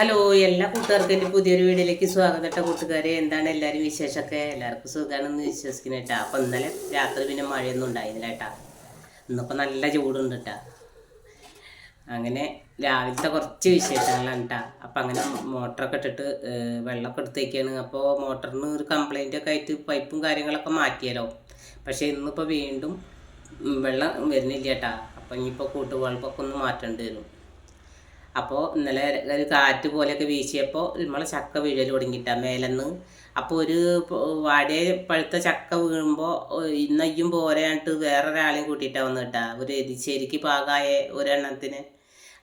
Hello എല്ലാ കൂട്ടുകാർക്കും എന്റെ പുതിയൊരു വീഡിയോയിലേക്ക് സ്വാഗതം കേട്ടോ കൂട്ടുകാരെ. എന്താണ് എല്ലാവരും വിശേഷമൊക്കെ? എല്ലാവർക്കും സുഖമാണെന്ന് വിശ്വസിക്കുന്ന കേട്ടാ. അപ്പം ഇന്നലെ രാത്രി പിന്നെ മഴയൊന്നും ഉണ്ടായിരുന്നില്ല കേട്ടാ. ഇന്നിപ്പോൾ നല്ല ചൂടുണ്ട് കേട്ടാ. അങ്ങനെ രാവിലത്തെ കുറച്ച് വിശേഷങ്ങളാണ് കേട്ടാ. അപ്പം അങ്ങനെ മോട്ടറൊക്കെ ഇട്ടിട്ട് വെള്ളമൊക്കെ എടുത്തേക്കാണ് അപ്പോൾ മോട്ടറിന് ഒരു കംപ്ലൈന്റ് ഒക്കെ ആയിട്ട് പൈപ്പും കാര്യങ്ങളൊക്കെ മാറ്റിയാലോ? പക്ഷേ ഇന്നിപ്പോൾ വീണ്ടും വെള്ളം വരുന്നില്ല കേട്ടാ. അപ്പം ഇനിയിപ്പോൾ കൂട്ടുവളപ്പൊക്കെ ഒന്ന് മാറ്റേണ്ടി വരും. അപ്പോൾ ഇന്നലെ ഒരു കാറ്റ് പോലെയൊക്കെ വീശിയപ്പോൾ നമ്മളെ ചക്ക വീഴൽ തുടങ്ങിയിട്ട മേലെന്ന്. അപ്പോൾ ഒരു വാടിയ പഴുത്ത ചക്ക വീഴുമ്പോൾ ഇന്നയ്യും പോരായിട്ട് വേറൊരാളെയും കൂട്ടിയിട്ടാണ് വന്നു കേട്ടാ. ഒരു എരിശ്ശേരിക്ക് പാകായ ഒരെണ്ണത്തിന്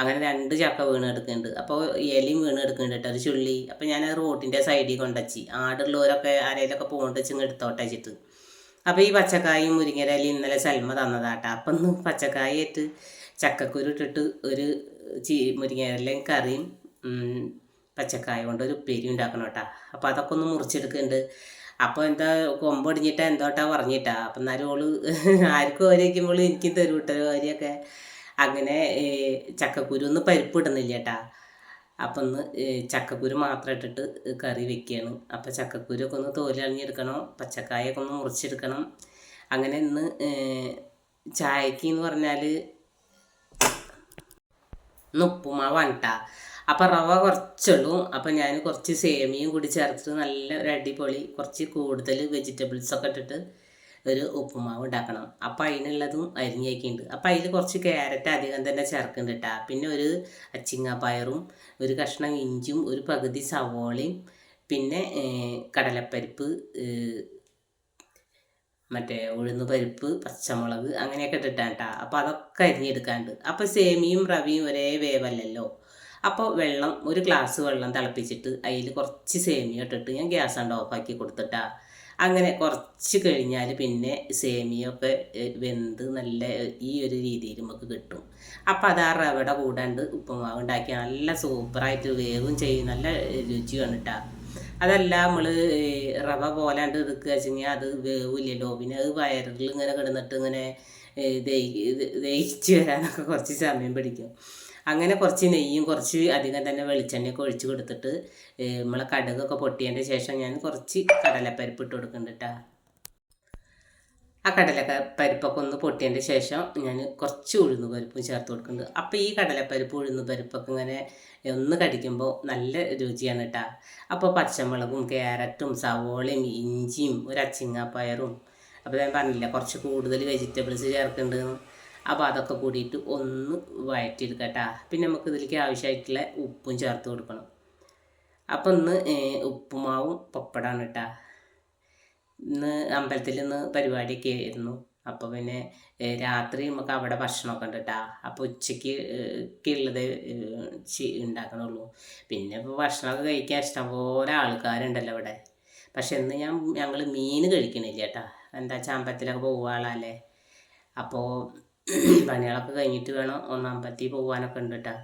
അങ്ങനെ രണ്ട് ചക്ക വീണ് എടുക്കുന്നുണ്ട് അപ്പോൾ ഇലയും വീണ് എടുക്കുന്നുണ്ട് കേട്ടോ ഒരു ചുള്ളി. അപ്പോൾ ഞാൻ റോട്ടിന്റെ സൈഡിൽ കൊണ്ടുവച്ചി ആടുള്ളവരൊക്കെ ആരെങ്കിലൊക്കെ പോകേണ്ട വെച്ചിങ്ങ് എടുത്തോട്ടെ വെച്ചിട്ട്. അപ്പോൾ ഈ പച്ചക്കായും മുരിങ്ങരയിലും ഇന്നലെ സൽമ തന്നതാട്ടാ. അപ്പം പച്ചക്കായ ഇട്ട് ചക്കക്കുരു ഇട്ടിട്ട് ഒരു ചീ മുരിങ്ങയിലും കറിയും പച്ചക്കായ കൊണ്ട് ഒരു ഉപ്പേരി ഉണ്ടാക്കണം കേട്ടോ. അപ്പോൾ അതൊക്കെ ഒന്ന് മുറിച്ചെടുക്കുന്നുണ്ട്. അപ്പോൾ എന്താ കൊമ്പൊടിഞ്ഞിട്ടാ എന്തോട്ടാ പറഞ്ഞിട്ടാ. അപ്പം എന്നാലും ഓൾ ആർക്കും ഓരേക്കുമ്പോൾ എനിക്കും തരും കേട്ടോ ഓരിയൊക്കെ അങ്ങനെ ചക്കക്കുരു ഒന്ന് പരിപ്പ് ഇടുന്നില്ല കേട്ടാ. അപ്പം ഒന്ന് ചക്കക്കുരു മാത്രം ഇട്ടിട്ട് കറി വെക്കുകയാണ് അപ്പം ചക്കക്കുരൊക്കെ ഒന്ന് തോലണിഞ്ഞെടുക്കണം പച്ചക്കായൊക്കെ ഒന്ന് മുറിച്ചെടുക്കണം. അങ്ങനെ ഇന്ന് ചായക്ക് എന്ന് പറഞ്ഞാൽ ഇന്ന് ഉപ്പുമാവാണ് കേട്ടാ അപ്പം റവ കുറച്ചുള്ളൂ. അപ്പം ഞാൻ കുറച്ച് സേമിയും കൂടി ചേർത്തിട്ട് നല്ല ഒരു അടിപൊളി കുറച്ച് കൂടുതൽ വെജിറ്റബിൾസൊക്കെ ഇട്ടിട്ട് ഒരു ഉപ്പുമാവ് ഉണ്ടാക്കണം അപ്പം അതിനുള്ളതും അരിഞ്ഞേക്കുന്നുണ്ട് അപ്പം അതിൽ കുറച്ച് ക്യാരറ്റ് അധികം തന്നെ ചേർക്കുന്നുണ്ട് കേട്ടാ പിന്നെ ഒരു അച്ചിങ്ങാപ്പയറും ഒരു കഷ്ണം ഇഞ്ചും ഒരു പകുതി സവോളയും പിന്നെ കടലപ്പരിപ്പ് മറ്റേ ഉഴുന്ന് പരിപ്പ് പച്ചമുളക് അങ്ങനെയൊക്കെ ഇട്ടിട്ടാണ് കേട്ടോ അപ്പോൾ അതൊക്കെ അരിഞ്ഞെടുക്കാണ്ട്. അപ്പോൾ സേമിയും റവിയും ഒരേ വേവല്ലല്ലോ. അപ്പോൾ വെള്ളം ഒരു ഗ്ലാസ് വെള്ളം തിളപ്പിച്ചിട്ട് അതിൽ കുറച്ച് സേമിയ ഇട്ടിട്ട് ഞാൻ ഗ്യാസ് ഉണ്ട് ഓഫാക്കി കൊടുത്തിട്ടാ. അങ്ങനെ കുറച്ച് കഴിഞ്ഞാൽ പിന്നെ സേമിയൊക്കെ വെന്ത് നല്ല ഈ ഒരു രീതിയിൽ നമുക്ക് കിട്ടും. അപ്പോൾ അത് ആ റവയുടെ കൂടാണ്ട് ഉപ്പുമാവ് ഉണ്ടാക്കി നല്ല സൂപ്പറായിട്ട് വേവും ചെയ്യും. നല്ല രുചിയാണ് കേട്ടോ അതല്ല നമ്മൾ റവ പോലാണ്ട് എടുക്കുക വെച്ചെങ്കിൽ അത് വേവില്ലല്ലോ പിന്നെ അത് വയറിൽ ഇങ്ങനെ കിടന്നിട്ട് ഇങ്ങനെ ദഹിച്ച് വരാനൊക്കെ കുറച്ച് സമയം പിടിക്കും. അങ്ങനെ കുറച്ച് നെയ്യും കുറച്ച് അധികം തന്നെ വെളിച്ചെണ്ണയൊക്കെ ഒഴിച്ച് കൊടുത്തിട്ട് നമ്മളെ കടുകൊക്കെ പൊട്ടിയതിന്റെ ശേഷം ഞാൻ കുറച്ച് കടലപ്പരിപ്പ് ഇട്ട് കൊടുക്കുന്നുണ്ട് കേട്ടോ ആ കടലക്ക പരിപ്പൊക്കെ ഒന്ന് പൊട്ടിയതിന്റെ ശേഷം ഞാൻ കുറച്ച് ഉഴുന്ന് പരിപ്പും ചേർത്ത് കൊടുക്കുന്നുണ്ട്. അപ്പോൾ ഈ കടലപ്പരിപ്പ് ഉഴുന്ന് പരിപ്പൊക്കെ ഇങ്ങനെ ഒന്ന് കടിക്കുമ്പോൾ നല്ല രുചിയാണ് കേട്ടോ അപ്പോൾ പച്ചമുളകും ക്യാരറ്റും സവോളയും ഇഞ്ചിയും ഒരു അച്ചിങ്ങാപ്പയറും അപ്പോൾ ഞാൻ പറഞ്ഞില്ല കുറച്ച് കൂടുതൽ വെജിറ്റബിൾസ് ചേർക്കുന്നുണ്ട് അപ്പോൾ അതൊക്കെ കൂടിയിട്ട് ഒന്ന് വഴറ്റിയെടുക്കട്ടാ പിന്നെ നമുക്ക് ഇതിലേക്ക് ആവശ്യമായിട്ടുള്ള ഉപ്പും ചേർത്ത് കൊടുക്കണം. അപ്പം ഒന്ന് ഉപ്പുമാവും പപ്പടമാണ് കേട്ടോ ഇന്ന് അമ്പലത്തിൽ പരിപാടി പരിപാടിയൊക്കെ ആയിരുന്നു. അപ്പോൾ പിന്നെ രാത്രി നമുക്ക് അവിടെ ഭക്ഷണമൊക്കെ ഉണ്ട് കേട്ടോ അപ്പോൾ ഉച്ചയ്ക്ക് ഉള്ളത് ഉണ്ടാക്കണുള്ളൂ. പിന്നെ ഇപ്പോൾ ഭക്ഷണമൊക്കെ കഴിക്കാൻ ഇഷ്ടംപോലെ ആൾക്കാരുണ്ടല്ലോ ഇവിടെ. പക്ഷെ ഇന്ന് ഞാൻ ഞങ്ങൾ മീൻ കഴിക്കണില്ല കേട്ടോ എന്താ വെച്ചാൽ അമ്പലത്തിലൊക്കെ പോവാളല്ലേ. അപ്പോൾ പണികളൊക്കെ കഴിഞ്ഞിട്ട് വേണം ഒന്ന് അമ്പലത്തിൽ പോകാനൊക്കെ ഉണ്ട് കേട്ടോ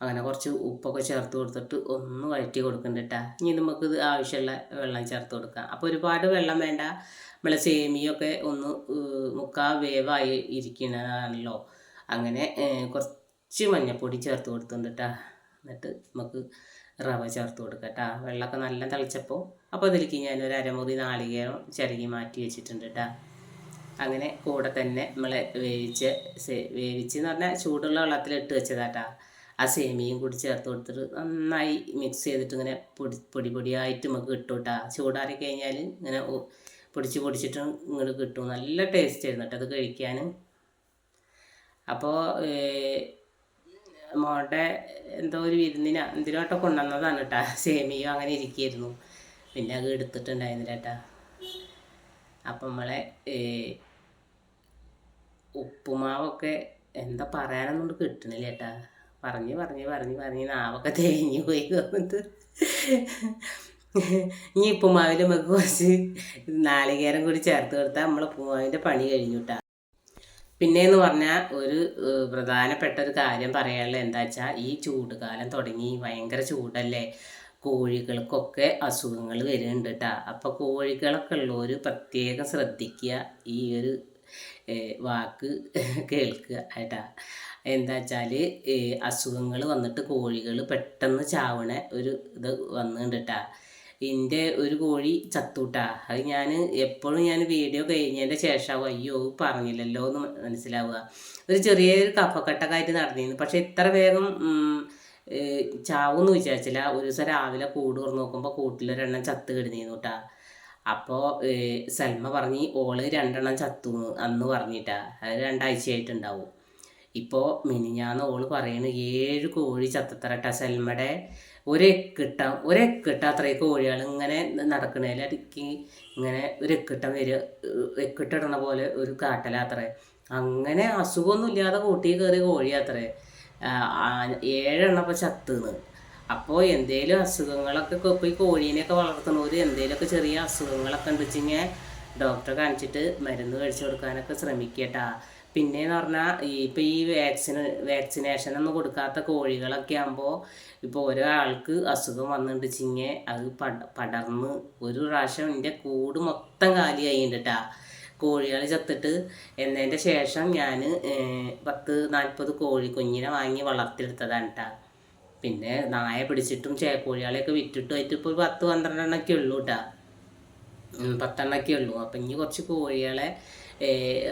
അങ്ങനെ കുറച്ച് ഉപ്പൊക്കെ ചേർത്ത് കൊടുത്തിട്ട് ഒന്ന് വഴറ്റി കൊടുക്കണ്ടിട്ട ഇനി നമുക്ക് ഇത് ആവശ്യമുള്ള വെള്ളം ചേർത്ത് കൊടുക്കാം. അപ്പോൾ ഒരുപാട് വെള്ളം വേണ്ട. നമ്മളെ സേമിയൊക്കെ ഒന്ന് മുക്കാ വേവായി ഇരിക്കണതാണല്ലോ. അങ്ങനെ കുറച്ച് മഞ്ഞൾപ്പൊടി ചേർത്ത് കൊടുത്തിട്ടുണ്ട് കേട്ടോ എന്നിട്ട് നമുക്ക് റവ ചേർത്ത് കൊടുക്കട്ടാ കേട്ടോ വെള്ളമൊക്കെ നല്ല തിളച്ചപ്പോൾ അപ്പോൾ അതിലേക്ക് ഞാനൊരു അരമുറി നാളികേരം ചിരകി മാറ്റി വെച്ചിട്ടുണ്ട് അങ്ങനെ കൂടെ തന്നെ നമ്മളെ വേവിച്ച് വേവിച്ച് എന്ന് പറഞ്ഞാൽ ചൂടുള്ള വെള്ളത്തിൽ ഇട്ട് വെച്ചതാട്ടാ ആ സേമിയയും കൂടി ചേർത്ത് കൊടുത്തിട്ട് നന്നായി മിക്സ് ചെയ്തിട്ട് ഇങ്ങനെ പൊടി പൊടി പൊടിയായിട്ട് നമുക്ക് കിട്ടും കേട്ടോ ചൂടാറി കഴിഞ്ഞാൽ ഇങ്ങനെ പൊടിച്ച് പൊടിച്ചിട്ട് ഇങ്ങോട്ട് കിട്ടും. നല്ല ടേസ്റ്റ് ആയിരുന്നു കേട്ടോ അത് കഴിക്കാൻ അപ്പോൾ മോളുടെ എന്തോ ഒരു വിരുന്നിന് എന്തിനോട്ടോ കൊണ്ടുവന്നതാണ് കേട്ടോ സേമിയോ അങ്ങനെ ഇരിക്കുകയായിരുന്നു പിന്നെ അത് എടുത്തിട്ടുണ്ടായിരുന്നില്ല കേട്ടോ അപ്പം നമ്മളെ ഉപ്പുമാവൊക്കെ എന്താ പറയാനൊന്നും കിട്ടണില്ല ചേട്ടാ പറഞ്ഞ് പറഞ്ഞ് പറഞ്ഞ് പറഞ്ഞ് നാവൊക്കെ തേഞ്ഞു പോയി തോന്നിട്ട് ഇനി ഉപ്പുമാവിൽ നമുക്ക് കുറച്ച് നാളികേരം കൂടി ചേർത്ത് കൊടുത്താൽ നമ്മൾ ഉപ്പുമാവിന്റെ പണി കഴിഞ്ഞു പിന്നെ എന്ന് പറഞ്ഞാൽ ഒരു പ്രധാനപ്പെട്ട ഒരു കാര്യം പറയാനുള്ളത് എന്താ വെച്ചാൽ ഈ ചൂടുകാലം തുടങ്ങി ഭയങ്കര ചൂടല്ലേ? കോഴികൾക്കൊക്കെ അസുഖങ്ങൾ വരുന്നുണ്ട് കേട്ടോ അപ്പോൾ കോഴികളൊക്കെ ഉള്ളവർ പ്രത്യേകം ശ്രദ്ധിക്കുക ഈ ഒരു വാക്ക് കേൾക്കുക കേട്ടാ എന്താ വെച്ചാൽ അസുഖങ്ങൾ വന്നിട്ട് കോഴികൾ പെട്ടെന്ന് ചാവണ ഒരു ഇത് വന്നിട്ടുണ്ട് കേട്ടാ എന്റെ ഒരു കോഴി ചത്തൂട്ടാ. അത് ഞാൻ എപ്പോഴും ഞാൻ വീഡിയോ കഴിഞ്ഞതിന്റെ ശേഷം അയ്യോ പറഞ്ഞില്ലല്ലോ എന്ന് മനസ്സിലാവുക. ഒരു ചെറിയൊരു കഫക്കെട്ടൊക്കെ നടന്നിരുന്നു പക്ഷെ ഇത്ര വേഗം ചാവൂന്ന് വിചാരിച്ചില്ല. ഒരു ദിവസം രാവിലെ കൂട് തുറന്ന് നോക്കുമ്പോൾ കൂട്ടിലൊരെണ്ണം ചത്ത് കിടന്നിരുന്നു കേട്ടാ അപ്പോൾ സൽമ പറഞ്ഞ് ഓൾ രണ്ടെണ്ണം ചത്തു അന്ന് പറഞ്ഞിട്ടാ. അത് രണ്ടാഴ്ചയായിട്ടുണ്ടാവും. ഇപ്പോൾ മിനിഞ്ഞാന്ന് ഓൾ പറയുന്നത് ഏഴ് കോഴി ചത്തത്തരട്ട സൽമയുടെ ഒരേ ഒരെക്കിട്ട അത്രയും കോഴികൾ ഇങ്ങനെ നടക്കണേലിടയ്ക്ക് ഇങ്ങനെ ഒരു എക്കിട്ടം വരിക എക്കിട്ടിടണ പോലെ ഒരു കാട്ടലാത്രേ അങ്ങനെ അസുഖമൊന്നും ഇല്ലാതെ കൂട്ടി കയറിയ കോഴി അത്രേ. ഏഴെണ്ണപ്പോൾ ചത്തുന്ന് അപ്പോൾ എന്തേലും അസുഖങ്ങളൊക്കെ ഇപ്പോൾ ഈ കോഴീനെയൊക്കെ വളർത്തുന്നവർ എന്തേലുമൊക്കെ ചെറിയ അസുഖങ്ങളൊക്കെ ഉണ്ടെച്ചിങ്ങനെ ഡോക്ടറെ കാണിച്ചിട്ട് മരുന്ന് കഴിച്ചു കൊടുക്കാനൊക്കെ ശ്രമിക്കട്ടാ. പിന്നെന്ന് പറഞ്ഞാൽ ഈ ഇപ്പം ഈ വാക്സിന് വാക്സിനേഷൻ ഒന്നും കൊടുക്കാത്ത കോഴികളൊക്കെ ആകുമ്പോൾ ഇപ്പോൾ ഒരാൾക്ക് അസുഖം വന്നിട്ട് ചിങ്ങെ അത് പട പടർന്ന് ഒരു പ്രാവശ്യം എന്റെ കൂട് മൊത്തം കാലി കേട്ടാ കോഴികൾ ചത്തിട്ട് എന്നതിന്റെ ശേഷം ഞാൻ പത്ത് നാൽപ്പത് കോഴി കുഞ്ഞിനെ വാങ്ങി വളർത്തിയെടുത്തതാണ് പിന്നെ നായ പിടിച്ചിട്ടും ചേക്കോഴികളെയൊക്കെ വിറ്റിട്ടുമായിട്ട് ഇപ്പോൾ ഒരു പത്ത് പന്ത്രണ്ടെണ്ണൊക്കെ ഉള്ളൂ കേട്ടാ പത്തെണ്ണൊക്കെ ഉള്ളൂ. അപ്പം ഇനി കുറച്ച് കോഴികളെ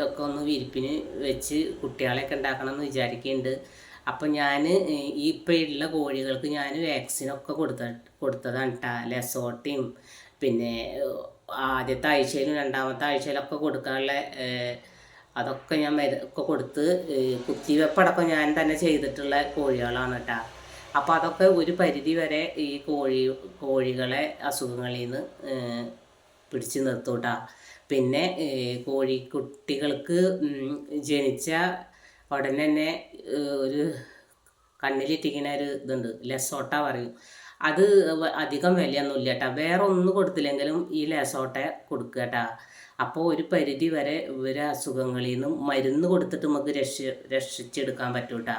ഒക്കെ ഒന്ന് വിരിപ്പിന് വെച്ച് കുട്ടികളെയൊക്കെ ഉണ്ടാക്കണം എന്ന് വിചാരിക്കുന്നുണ്ട്. അപ്പം ഞാൻ ഈ ഇപ്പം ഉള്ള കോഴികൾക്ക് ഞാൻ വാക്സിനൊക്കെ കൊടുത്ത കൊടുത്തതാണ് കേട്ടോ ലെസോട്ടയും പിന്നെ ആദ്യത്തെ ആഴ്ചയിലും രണ്ടാമത്തെ ആഴ്ചയിലൊക്കെ കൊടുക്കാനുള്ള അതൊക്കെ ഞാൻ ഒക്കെ കൊടുത്ത് കുത്തിവെപ്പടക്കം ഞാൻ തന്നെ ചെയ്തിട്ടുള്ള കോഴികളാണ് കേട്ടോ അപ്പോൾ അതൊക്കെ ഒരു പരിധി വരെ ഈ കോഴി കോഴികളെ അസുഖങ്ങളിൽ നിന്ന് പിടിച്ചു നിർത്തൂട്ടാ പിന്നെ കോഴിക്കുട്ടികൾക്ക് ജനിച്ച ഉടനെ തന്നെ ഒരു കണ്ണിലിട്ടിക്കുന്ന ഒരു ഇതുണ്ട്. ലെസോട്ട പറയും. അത് അധികം വിലയൊന്നും ഇല്ല കേട്ടോ. വേറെ ഒന്നും കൊടുത്തില്ലെങ്കിലും ഈ ലെസോട്ട കൊടുക്കുക കേട്ടോ. അപ്പോൾ ഒരു പരിധി വരെ ഇവരെ അസുഖങ്ങളിൽ നിന്നും മരുന്ന് കൊടുത്തിട്ട് നമുക്ക് രക്ഷ രക്ഷിച്ചെടുക്കാൻ പറ്റും കേട്ടോ.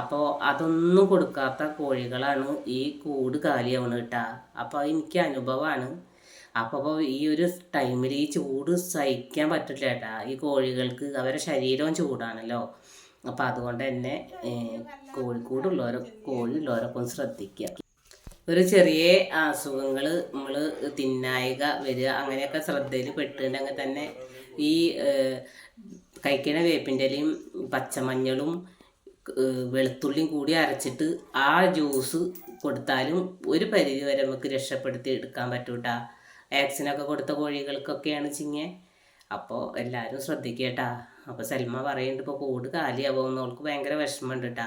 അപ്പോൾ അതൊന്നും കൊടുക്കാത്ത കോഴികളാണ് ഈ കൂട് കാലിയാവണ് കേട്ടോ. അപ്പോൾ എനിക്ക് അനുഭവമാണ്. അപ്പോൾ ഈ ഒരു ടൈമിൽ ഈ ചൂട് സഹിക്കാൻ പറ്റില്ല ചേട്ടാ ഈ കോഴികൾക്ക് അവരുടെ ശരീരവും ചൂടാണല്ലോ. അപ്പോൾ അതുകൊണ്ട് തന്നെ കോഴിക്കൂടുള്ളവരെ കോഴി കോഴിയുള്ളവരൊക്കെ ഒന്ന് ശ്രദ്ധിക്കുക ഒരു ചെറിയ അസുഖങ്ങൾ നമ്മൾ തിന്നായിക വരിക അങ്ങനെയൊക്കെ ശ്രദ്ധയിൽ പെട്ടിട്ടുണ്ടെങ്കിൽ തന്നെ ഈ കഴിക്കണ വേപ്പിന്റെ ഇലയും പച്ചമഞ്ഞളും വെളുത്തുള്ളിയും കൂടി അരച്ചിട്ട് ആ ജ്യൂസ് കൊടുത്താലും ഒരു പരിധി വരെ നമുക്ക് രക്ഷപ്പെടുത്തി എടുക്കാൻ പറ്റൂട്ടാ. വാക്സിനൊക്കെ കൊടുത്ത കോഴികൾക്കൊക്കെയാണ് ചിങ്ങ. അപ്പോൾ എല്ലാവരും ശ്രദ്ധിക്കേട്ടാ. അപ്പോൾ സൽമ പറയുന്നുണ്ട് ഇപ്പോൾ കൂട് കാലിയാവുമെന്ന് അവൾക്ക് ഭയങ്കര വിഷമമുണ്ട് കേട്ടാ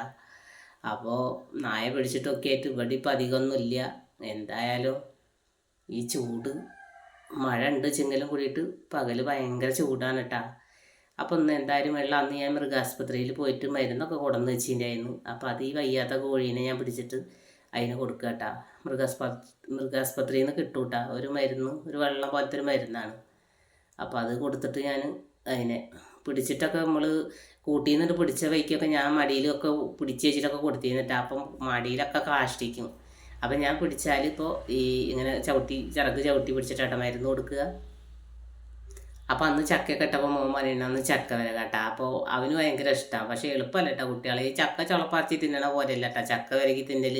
അപ്പോൾ നായ പിടിച്ചിട്ടൊക്കെ ആയിട്ട് ഇവിടെ ഇപ്പം അധികമൊന്നുമില്ല എന്തായാലും ഈ ചൂട് മഴ ഉണ്ട് ചിങ്ങലും കൂടിയിട്ട് പകൽ ഭയങ്കര ചൂടാണ് കേട്ടാ അപ്പോൾ ഒന്ന് എന്തായാലും വെള്ളം അന്ന് ഞാൻ മൃഗാസ്പത്രിയിൽ പോയിട്ട് മരുന്നൊക്കെ കൊടുന്ന് വെച്ചിട്ടുണ്ടായിരുന്നു അപ്പോൾ അത് ഈ വയ്യാത്ത കോഴീനെ ഞാൻ പിടിച്ചിട്ട് അതിന് കൊടുക്കുക കേട്ടാ. മൃഗാസ്പത്രി മൃഗാസ്പത്രിയിൽ നിന്ന് കിട്ടും കേട്ടാ. ഒരു മരുന്ന് ഒരു വെള്ളം പോലത്തെ ഒരു മരുന്നാണ്. അപ്പോൾ അത് കൊടുത്തിട്ട് ഞാൻ അതിനെ പിടിച്ചിട്ടൊക്കെ നമ്മൾ കൂട്ടിൽ നിന്നിട്ട് പിടിച്ച വൈക്കൊക്കെ ഞാൻ മടിയിലൊക്കെ പിടിച്ച് വെച്ചിട്ടൊക്കെ കൊടുത്തിരുന്നിട്ട് അപ്പം മടിയിലൊക്കെ കാഷ്ടിക്കും. അപ്പം ഞാൻ പിടിച്ചാൽ ഇപ്പോൾ ഈ ഇങ്ങനെ ചവിട്ടി ചിറക് ചവിട്ടി പിടിച്ചിട്ടാട്ടോ മരുന്ന് കൊടുക്കുക. അപ്പം അന്ന് ചക്ക കെട്ടപ്പോൾ മോൻ പറയുന്നത് അന്ന് ചക്ക വരെ കേട്ടാ. അപ്പോൾ അവന് ഭയങ്കര ഇഷ്ടമാണ് പക്ഷേ എളുപ്പമല്ല കേട്ടോ കുട്ടികളെ. ഈ ചക്ക ചുളപ്പാച്ചി തിന്നണ പോലെയല്ല കേട്ടോ ചക്ക വരകി തിന്നൽ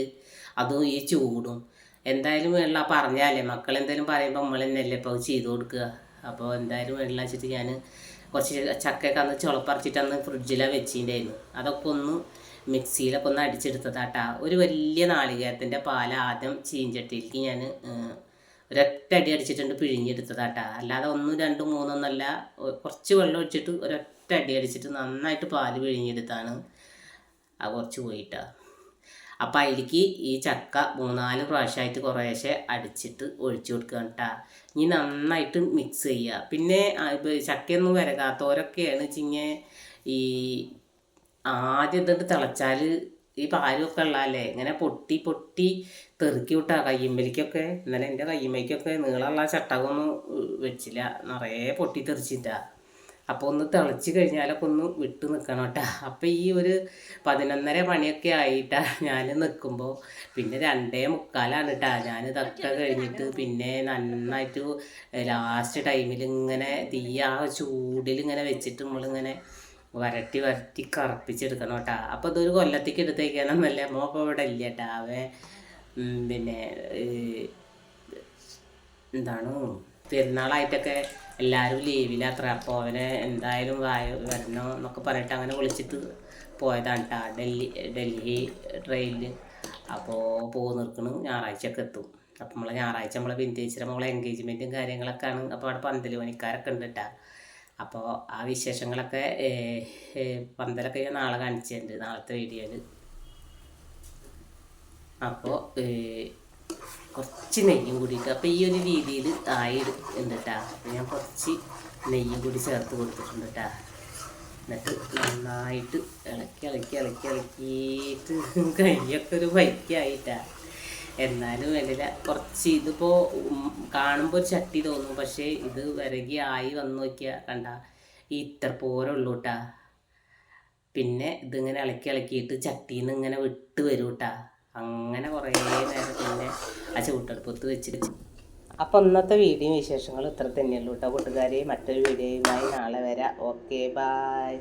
അതും ഈ ചൂടും. എന്തായാലും വെള്ളം പറഞ്ഞാലേ മക്കൾ എന്തെങ്കിലും പറയുമ്പോൾ നമ്മൾ തന്നെയല്ലേ ഇപ്പോൾ ചെയ്ത് കൊടുക്കുക. അപ്പോൾ എന്തായാലും വെള്ളം വെച്ചിട്ട് ഞാൻ കുറച്ച് ചക്കയൊക്കെ അന്ന് ചുളപ്പറിച്ചിട്ട് അന്ന് ഫ്രിഡ്ജിലാണ് വെച്ചിട്ടുണ്ടായിരുന്നു അതൊക്കെ ഒന്ന് മിക്സിയിലൊക്കെ ഒന്ന് അടിച്ചെടുത്തതാട്ടാ ഒരു വലിയ നാളികേരത്തിന്റെ പാൽ ആദ്യം ചീഞ്ചട്ടിയിലേക്ക് ഞാൻ ഒരൊറ്റ അടി അടിച്ചിട്ടുണ്ട് പിഴിഞ്ഞെടുത്തതാട്ടാ. അല്ലാതെ ഒന്നും രണ്ടും മൂന്നൊന്നല്ല കുറച്ച് വെള്ളം ഒഴിച്ചിട്ട് ഒരൊറ്റ അടി അടിച്ചിട്ട് നന്നായിട്ട് പാൽ പിഴിഞ്ഞെടുത്താണ്. ആ കുറച്ച് പോയിട്ടാ. അപ്പം അതിലേക്ക് ഈ ചക്ക മൂന്നാൽ പ്രാവശ്യമായിട്ട് കുറേശ്ശെ അടിച്ചിട്ട് ഒഴിച്ചു കൊടുക്കുക കേട്ടാ ഇനി നന്നായിട്ട് മിക്സ് ചെയ്യുക പിന്നെ ചക്കയൊന്നും വരകാത്തവരൊക്കെയാണ് ചിങ്ങ ഈ ആദ്യം ഇതിട്ട് തിളച്ചാൽ ഈ പാലൊക്കെ ഉള്ളതല്ലേ? ഇങ്ങനെ പൊട്ടി പൊട്ടി തെറുക്കി വിട്ടാ കയ്യുമ്പലിക്കൊക്കെ ഇന്നലെ എന്റെ കയ്യുമ്പലിക്കൊക്കെ നീളമുള്ള ചട്ടകൊന്നും വെച്ചില്ല. നിറയെ പൊട്ടി തെറിച്ചിട്ടാ അപ്പോൾ ഒന്ന് തിളച്ച് കഴിഞ്ഞാലൊക്കെ ഒന്ന് വിട്ട് നിൽക്കണം കേട്ടാ. അപ്പോൾ ഈ ഒരു പതിനൊന്നര മണിയൊക്കെ ആയിട്ടാ ഞാൻ നിൽക്കുമ്പോൾ. പിന്നെ രണ്ടേ മുക്കാലാണ് കേട്ടാ. ഞാൻ ഇതൊക്കെ കഴിഞ്ഞിട്ട് പിന്നെ നന്നായിട്ട് ലാസ്റ്റ് ടൈമിൽ ഇങ്ങനെ തീയ ചൂടിൽ ഇങ്ങനെ വെച്ചിട്ട് നമ്മളിങ്ങനെ വരട്ടി വരട്ടി കറുപ്പിച്ചെടുക്കണം കേട്ടാ. അപ്പോൾ ഇതൊരു കൊല്ലത്തേക്ക് എടുത്തേക്കാനൊന്നല്ല അമ്മ അപ്പോൾ ഇവിടെ ഇല്ല കേട്ടാ. അവൻ പിന്നെ എന്താണ് പെരുന്നാളായിട്ടൊക്കെ എല്ലാവരും ലീവിലാത്ര അപ്പോൾ അവനെ എന്തായാലും വായ വരണോ എന്നൊക്കെ പറഞ്ഞിട്ട് അങ്ങനെ വിളിച്ചിട്ട് പോയതാണ് കേട്ടോ. ഡൽഹി ഡൽഹി ട്രെയിനിൽ അപ്പോൾ പോകു നിൽക്കണം. ഞായറാഴ്ചയൊക്കെ എത്തും. അപ്പം നമ്മളെ ഞായറാഴ്ച നമ്മളെ വിന്റേജിലെ നമ്മളെ എൻഗേജ്മെന്റും കാര്യങ്ങളൊക്കെ ആണ് അപ്പോൾ അവിടെ പന്തൽ പണിക്കാരൊക്കെ ഉണ്ട് കേട്ടോ. അപ്പോൾ ആ വിശേഷങ്ങളൊക്കെ പന്തലൊക്കെ ഞാൻ നാളെ കാണിച്ചിട്ടുണ്ട്. നാളത്തെ വീഡിയോയിൽ അപ്പോൾ കുറച്ച് നെയ്യും കൂടിയിട്ട് അപ്പോൾ ഈ ഒരു രീതിയിൽ ആയി ഉണ്ട് കേട്ടോ ഞാൻ കുറച്ച് നെയ്യും കൂടി ചേർത്ത് കൊടുത്തിട്ടുണ്ട് കേട്ടോ എന്നിട്ട് നന്നായിട്ട് ഇളക്കി ഇളക്കി ഇളക്കി ഇളക്കിയിട്ട് കൈയൊക്കെ ഒരു വൈക്കായിട്ടാ. എന്നാലും വേണ്ടില്ല കുറച്ച് ഇതിപ്പോൾ കാണുമ്പോൾ ഒരു ചട്ടി തോന്നും. പക്ഷേ ഇത് വരകി ആയി വന്ന് നോക്കിയാൽ കണ്ട ഈ ഇത്ര പോരെ ഉള്ളൂ കേട്ടാ പിന്നെ ഇതിങ്ങനെ ഇളക്കി ഇളക്കിയിട്ട് ചട്ടിയിൽ നിന്ന് ഇങ്ങനെ വിട്ട് വരും കേട്ടാ അങ്ങനെ കുറേ നേരം പിന്നെ ആ ചൂട്ടടുപ്പത്ത് വെച്ചിട്ട് അപ്പോൾ ഇന്നത്തെ വീഡിയോ വിശേഷങ്ങൾ ഇത്ര തന്നെയുള്ളൂ കേട്ടോ കൂട്ടുകാരെ. മറ്റൊരു വീഡിയോയുമായി നാളെ വരാം. Okay bye.